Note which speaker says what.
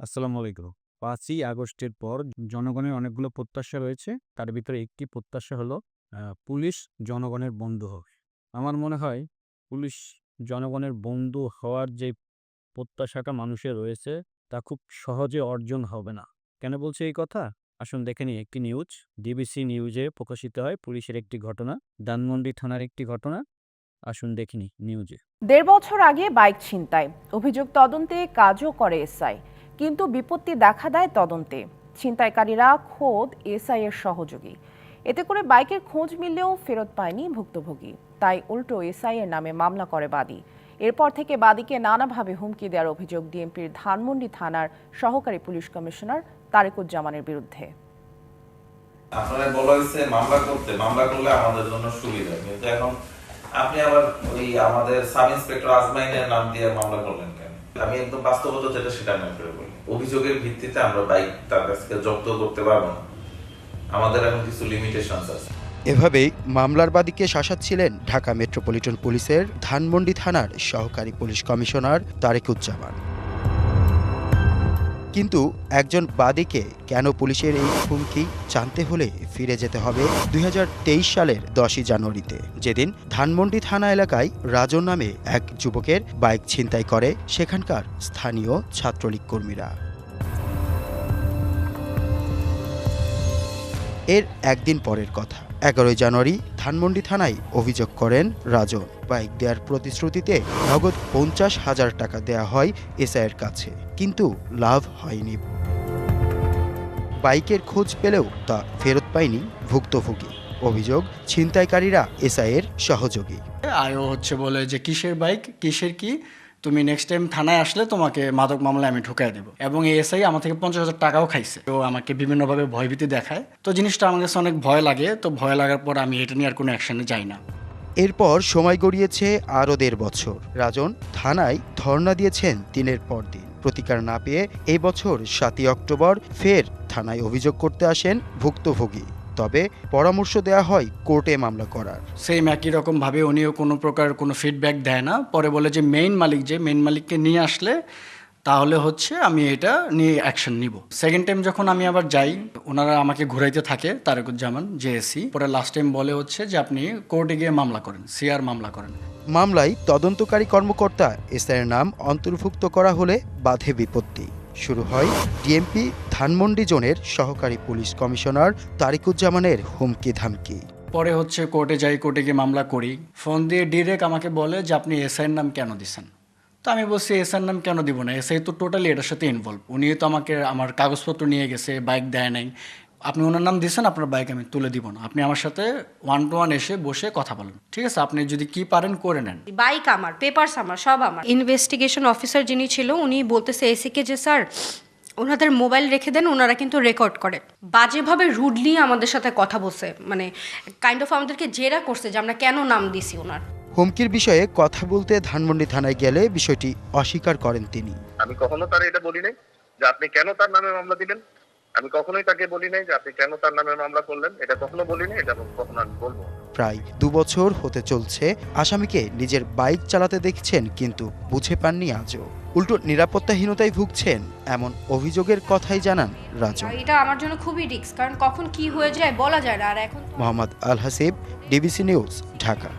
Speaker 1: আসসালামু আলাইকুম। পাঁচই আগস্টের পর জনগণের অনেকগুলো প্রত্যাশা রয়েছে। তার ভিতরে একটি প্রত্যাশা হলো পুলিশ জনগণের বন্ধু হবে আমার মনে হয় পুলিশ জনগণের বন্ধু হওয়ার যে প্রত্যাশাটা মানুষের রয়েছে, তা খুব সহজে অর্জন হবে না। কেন বলছে এই কথা? আসুন দেখে নিই একটি নিউজ। ডিবিসি নিউজে প্রকাশিত হয় পুলিশের একটি ঘটনা, ধানমন্ডি থানার একটি ঘটনা। আসুন দেখিনি নিউজে।
Speaker 2: দেড় বছর আগে বাইক ছিনতাই। অভিযোগ তদন্তে কাজও করে এসআই কিন্তু বিপত্তি দেখা দেয় তদন্তে। ছিনতাইকারীরা খোদ এসআই এর সহযোগী। এতে করে বাইকের খোঁজ মিললেও ফেরত পায়নি ভুক্তভোগী। তাই উল্টো এসআই এর নামে মামলা করে বাদী। এরপর থেকে বাদীকে নানাভাবে হুমকি দেওয়ার অভিযোগ ডিএমপির ধানমন্ডি থানার সহকারী পুলিশ কমিশনার তারেকুজ্জামানের বিরুদ্ধে।
Speaker 3: আপনারা বলা হয়েছে মামলা করতে, মামলা করলে আমাদের জন্য সুবিধা। কিন্তু এখন আপনি আবার ওই আমাদের সাব ইন্সপেক্টর আজমাইনের নাম দিয়ে মামলা করলেন কেন? আমি একদম বাস্তবতা যেটা সেটা আমি করে বলি। অভিযোগের ভিত্তিতে আমরা বাইক তার কাছ থেকে জব্দ করতে পারব না। আমাদের এখন কিছু লিমিটেশন আছে।
Speaker 4: এভাবেই মামলার বাদীকে শাসাচ্ছিলেন ঢাকা মেট্রোপলিটন পুলিশের ধানমন্ডি থানার সহকারী পুলিশ কমিশনার তারেকুজ্জামান। কিন্তু একজন বাদীকে কেন পুলিশের এই হুমকি জানতে হলে ফিরে যেতে হবে দুই হাজার তেইশ সালের দশই জানুয়ারিতে। যেদিন ধানমন্ডি থানা এলাকায় রাজন নামে এক যুবকের বাইক ছিনতাই করে, সেখানকার স্থানীয় ছাত্রলীগ কর্মীরা। এর একদিন পরের কথা। এগারোই জানুয়ারি ধানমন্ডি থানায় অভিযোগ করেন রাজন। বাইক দেওয়ার প্রতিশ্রুতিতে নগদ পঞ্চাশ হাজার টাকা দেয়া হয় এসআইয়ের কাছে, কিন্তু লাভ হয়নি। বাইকের খোঁজ পেলেও তা ফেরত পায়নি ভুক্তভোগী। অভিযোগ, ছিনতাইকারীরা এসআইয়ের সহযোগী।
Speaker 5: আয়ও হচ্ছে বলে যে, কিসের বাইক, কিসের কি? তুমি নেক্সট টাইম থানায় আসলে তোমাকে মাদক মামলায় আমি ঢুকাই দেবো। এবং এই এসআই আমার থেকে পঞ্চাশ হাজার টাকাও খাইছে। তো আমাকে বিভিন্নভাবে ভয়ভীতি দেখায়। তো জিনিসটা আমার কাছে অনেক ভয় লাগে। তো ভয় লাগার পর আমি এটা নিয়ে আর কোনো অ্যাকশনে যাই না।
Speaker 4: এরপর সময় গড়িয়েছে আরও দেড় বছর। রাজন থানায় ধর্ণা দিয়েছেন দিনের পর দিন। প্রতিকার না পেয়ে এই বছর সাতই অক্টোবর ফের থানায় অভিযোগ করতে আসেন ভুক্তভোগী। তবে পরামর্শ দেয়া হয় কোর্টে মামলা করার।
Speaker 5: সেম একই রকমভাবে উনিও কোনো প্রকার কোনো ফিডব্যাক দেয় না। পরে বলে যে মেইন মালিক যে মেইন মালিককে নিয়ে আসলে তাহলে হচ্ছে আমি এটা নিয়ে অ্যাকশন নিব। সেকেন্ড টাইম যখন আমি আবার যাই ওনারা আমাকে ঘুরাইতে থাকে তারেকুজ্জামান জেএসি পরে লাস্ট টাইম বলে হচ্ছে যে আপনি কোর্টে গিয়ে মামলা করেন সিআর মামলা করেন।
Speaker 4: মামলায় তদন্তকারী কর্মকর্তা এসআইয়ের নাম অন্তর্ভুক্ত করা হলে বাধে বিপত্তি। শুরু হয় ডিএমপি ধানমন্ডি জোনের সহকারী পুলিশ কমিশনার তারিকুজ্জামানের হুমকি ধামকি
Speaker 5: পরে হচ্ছে কোর্টে যাই, কোর্টে গিয়ে মামলা করি। ফোন দিয়ে ডিরেক্ট আমাকে বলে যে, আপনি এসআইয়ের নাম কেন দিছেন? তো আমি বলছি এসআইয়ের নাম কেন দিব না? এসআই তো টোটালি এটার সাথে ইনভলভ উনি তো আমাকে, আমার কাগজপত্র নিয়ে গেছে বাইক দেয় নাই। আপনি ওনার নাম দিয়েছেন আপনার বাইক আমি তুলে দিব না। আপনি আমার সাথে ওয়ান টু ওয়ান এসে বসে কথা বলেন। ঠিক আছে? আপনি যদি কি পারেন করে নেন।
Speaker 6: বাইক আমার পেপারস আমার সব আমার। ইনভেস্টিগেশন অফিসার যিনি ছিল উনি বলতেছে এসিকে যে স্যার ওনাদের মোবাইল রেখে দেন ওনারা কিন্তু রেকর্ড করে। বাজেভাবে রুডলি আমাদের সাথে কথা বলছে। মানে কাইন্ড অফ আমাদেরকে জেরা করছে যে আমরা কেন নাম দিছি ওনার।
Speaker 4: হুমকির বিষয়ে কথা বলতে ধানমন্ডি থানায় গেলে বিষয়টি অস্বীকার করেন তিনি।
Speaker 7: আমি কখনো তার এটা বলি নাই যে আপনি কেন তার নামে মামলা দিলেন? আমি কখনোই তাকে বলি নাই যে আপনি কেন তার নামে মামলা করলেন। এটা কখনো বলি নাই এটা কখনো আমি বলব।
Speaker 4: প্রায় দুবছর হতে চলছে আসামিকে নিজের বাইক চালাতে দেখছেন কিন্তু বুঝে পাননি আজও। উল্টো নিরাপত্তাহীনতায় ভুগছেন এমন অভিযোগের কথাই জানান
Speaker 6: আর এটা আমার জন্য খুবই রিস্ক কারণ কখন কি হয়ে যায় বলা যায় না আর এখন
Speaker 4: মোহাম্মদ আল হাসিব ডিবিসি নিউজ ঢাকা।